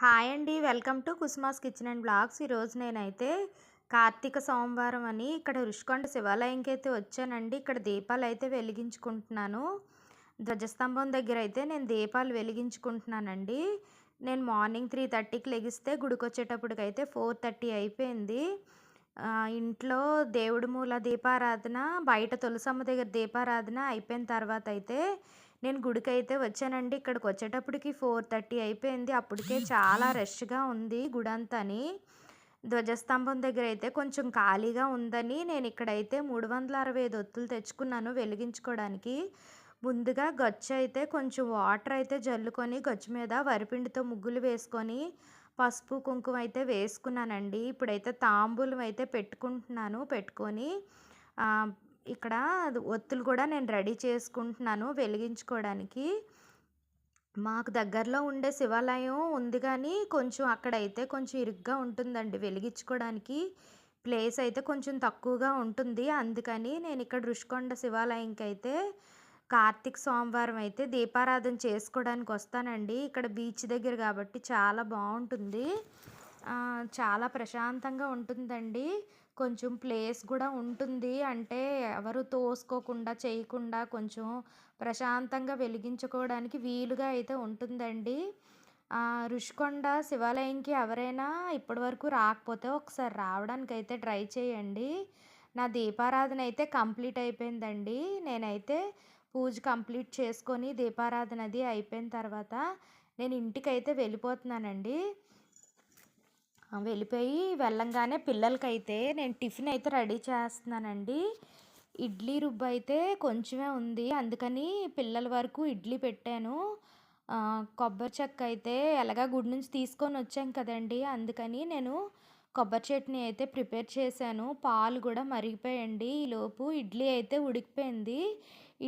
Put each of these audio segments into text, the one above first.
Hi అండి. Welcome to కుస్మాస్ kitchen and blogs. ఈరోజు నేనైతే కార్తీక సోమవారం అని ఇక్కడ రుషికొండ శివాలయంకి అయితే వచ్చానండి. ఇక్కడ దీపాలు అయితే వెలిగించుకుంటున్నాను. ధ్వజస్తంభం దగ్గర అయితే నేను దీపాలు వెలిగించుకుంటున్నానండి. నేను మార్నింగ్ త్రీ థర్టీకి లెగిస్తే గుడికి వచ్చేటప్పటికైతే ఫోర్ థర్టీ అయిపోయింది. ఇంట్లో దేవుడి మూల దీపారాధన బయట తులసమ్మ దగ్గర దీపారాధన అయిపోయిన తర్వాత అయితే నేను గుడికి అయితే వచ్చానండి. ఇక్కడికి వచ్చేటప్పటికి ఫోర్ థర్టీ అయిపోయింది. అప్పటికే చాలా రష్గా ఉంది గుడి అంతని ధ్వజస్తంభం దగ్గర అయితే కొంచెం ఖాళీగా ఉందని నేను ఇక్కడైతే మూడు వందల అరవై ఐదు ఒత్తులు తెచ్చుకున్నాను వెలిగించుకోవడానికి ముందుగా గచ్చు అయితే కొంచెం వాటర్ అయితే జల్లుకొని గచ్చు మీద వరిపిండితో ముగ్గులు వేసుకొని పసుపు కుంకుమ అయితే వేసుకున్నానండి. ఇప్పుడైతే తాంబూలం అయితే పెట్టుకుంటున్నాను పెట్టుకొని ఇక్కడ ఒత్తులు కూడా నేను రెడీ చేసుకుంటున్నాను వెలిగించుకోవడానికి. మాకు దగ్గరలో ఉండే శివాలయం ఉంది కానీ కొంచెం అక్కడైతే కొంచెం ఇరుగ్గా ఉంటుందండి వెలిగించుకోవడానికి. ప్లేస్ అయితే కొంచెం తక్కువగా ఉంటుంది. అందుకని నేను ఇక్కడ రుషికొండ శివాలయంకి అయితే కార్తీక సోమవారం అయితే దీపారాధన చేసుకోవడానికి వస్తానండి. ఇక్కడ బీచ్ దగ్గర కాబట్టి చాలా బాగుంటుంది. చాలా ప్రశాంతంగా ఉంటుందండి. కొంచెం ప్లేస్ కూడా ఉంటుంది. అంటే ఎవరు తోసుకోకుండా చేయకుండా కొంచెం ప్రశాంతంగా వెలిగించుకోవడానికి వీలుగా అయితే ఉంటుందండి. రుషికొండ శివాలయంకి ఎవరైనా ఇప్పటివరకు రాకపోతే ఒకసారి రావడానికి అయితే ట్రై చేయండి. నా దీపారాధన అయితే కంప్లీట్ అయిపోయిందండి. నేనైతే పూజ కంప్లీట్ చేసుకొని దీపారాధన అది అయిపోయిన తర్వాత నేను ఇంటికైతే వెళ్ళిపోతున్నానండి. వెళ్ళిపోయి వెళ్ళంగానే పిల్లలకైతే నేను టిఫిన్ అయితే రెడీ చేస్తున్నానండి. ఇడ్లీ రుబ్బు అయితే కొంచెమే ఉంది. అందుకని పిల్లల వరకు ఇడ్లీ పెట్టాను. కొబ్బరి చెక్క అయితే ఎలాగా గుడి నుంచి తీసుకొని వచ్చాం కదండి. అందుకని నేను కొబ్బరి చట్నీ అయితే ప్రిపేర్ చేశాను. పాలు కూడా మరిగిపోయండి ఈలోపు ఇడ్లీ అయితే ఉడికిపోయింది.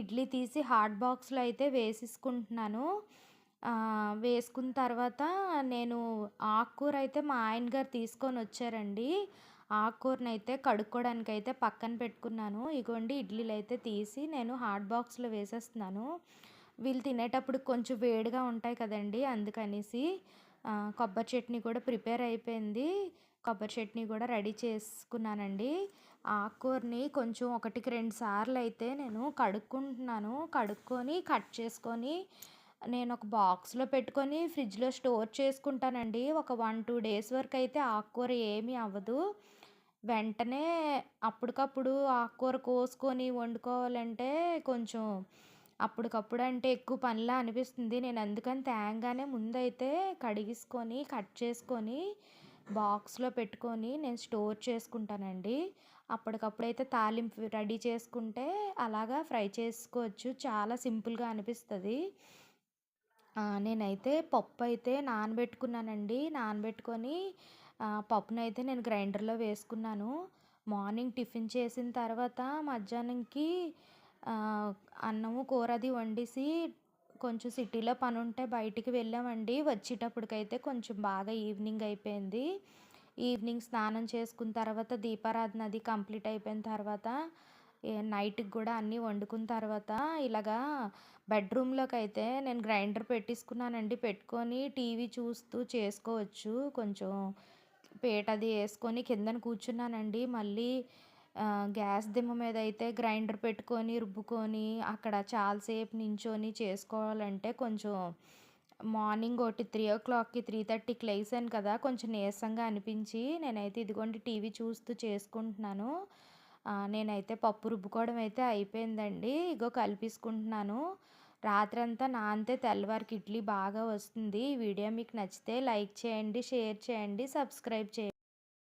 ఇడ్లీ తీసి హాట్ బాక్స్లో అయితే వేసేసుకుంటున్నాను. వేసుకున్న తర్వాత నేను ఆకుకూర అయితే మా ఆయన గారు తీసుకొని వచ్చారండి. ఆకుకూరని అయితే కడుక్కోవడానికి అయితే పక్కన పెట్టుకున్నాను. ఇగోండి ఇడ్లీలు అయితే తీసి నేను హాట్ బాక్స్లో వేసేస్తున్నాను. వీళ్ళు తినేటప్పుడు కొంచెం వేడిగా ఉంటాయి కదండి అందుకనేసి కొబ్బరి చట్నీ కూడా ప్రిపేర్ అయిపోయింది. కొబ్బరి చట్నీ కూడా రెడీ చేసుకున్నానండి. ఆకుకూరని కొంచెం ఒకటికి రెండు సార్లు అయితే నేను కడుక్కుంటున్నాను. కడుక్కొని కట్ చేసుకొని నేను ఒక బాక్స్లో పెట్టుకొని ఫ్రిడ్జ్లో స్టోర్ చేసుకుంటానండి. ఒక వన్ టూ డేస్ వరకు అయితే ఆకుకూర ఏమీ అవ్వదు. వెంటనే అప్పటికప్పుడు ఆకుకూర కోసుకొని వండుకోవాలంటే కొంచెం అప్పటికప్పుడు అంటే ఎక్కువ పనిలా అనిపిస్తుంది. నేను అందుకని తేంగానే ముందైతే కడిగేసుకొని కట్ చేసుకొని బాక్స్లో పెట్టుకొని నేను స్టోర్ చేసుకుంటానండి. అప్పటికప్పుడైతే తాలింపు రెడీ చేసుకుంటే అలాగా ఫ్రై చేసుకోవచ్చు. చాలా సింపుల్గా అనిపిస్తుంది. నేనైతే పప్పు అయితే నానబెట్టుకున్నానండి. నానబెట్టుకొని పప్పునైతే నేను గ్రైండర్లో వేసుకున్నాను. మార్నింగ్ టిఫిన్ చేసిన తర్వాత మధ్యాహ్నంకి అన్నము కూర అది వండేసి కొంచెం సిటీలో పని ఉంటే బయటికి వెళ్ళామండి. వచ్చేటప్పటికైతే కొంచెం బాగా ఈవినింగ్ అయిపోయింది. ఈవినింగ్ స్నానం చేసుకున్న తర్వాత దీపారాధన అది కంప్లీట్ అయిపోయిన తర్వాత నైట్కి కూడా అన్నీ వండుకున్న తర్వాత ఇలాగా బెడ్రూమ్లోకి అయితే నేను గ్రైండర్ పెట్టేసుకున్నానండి పెట్టుకొని టీవీ చూస్తూ చేసుకోవచ్చు. కొంచెం పీట అది వేసుకొని కిందన కూర్చున్నానండి. మళ్ళీ గ్యాస్ దిమ్మ మీద అయితే గ్రైండర్ పెట్టుకొని రుబ్బుకొని అక్కడ చాలాసేపు నించొని చేసుకోవాలంటే కొంచెం మార్నింగ్ ఒకటి త్రీ ఓ క్లాక్కి త్రీ థర్టీకి లేసాను కదా కొంచెం నీరసంగా అనిపించి నేనైతే ఇదిగోండి టీవీ చూస్తూ చేసుకుంటున్నాను. నేనైతే పప్పు రుబ్బుకోవడం అయితే అయిపోయిందండి. ఇగో కలిపేసుకుంటున్నాను. రాత్రంతా నానితే తెల్లవారికి ఇడ్లీ బాగా వస్తుంది. ఈ వీడియో మీకు నచ్చితే లైక్ చేయండి షేర్ చేయండి సబ్స్క్రైబ్ చేయండి.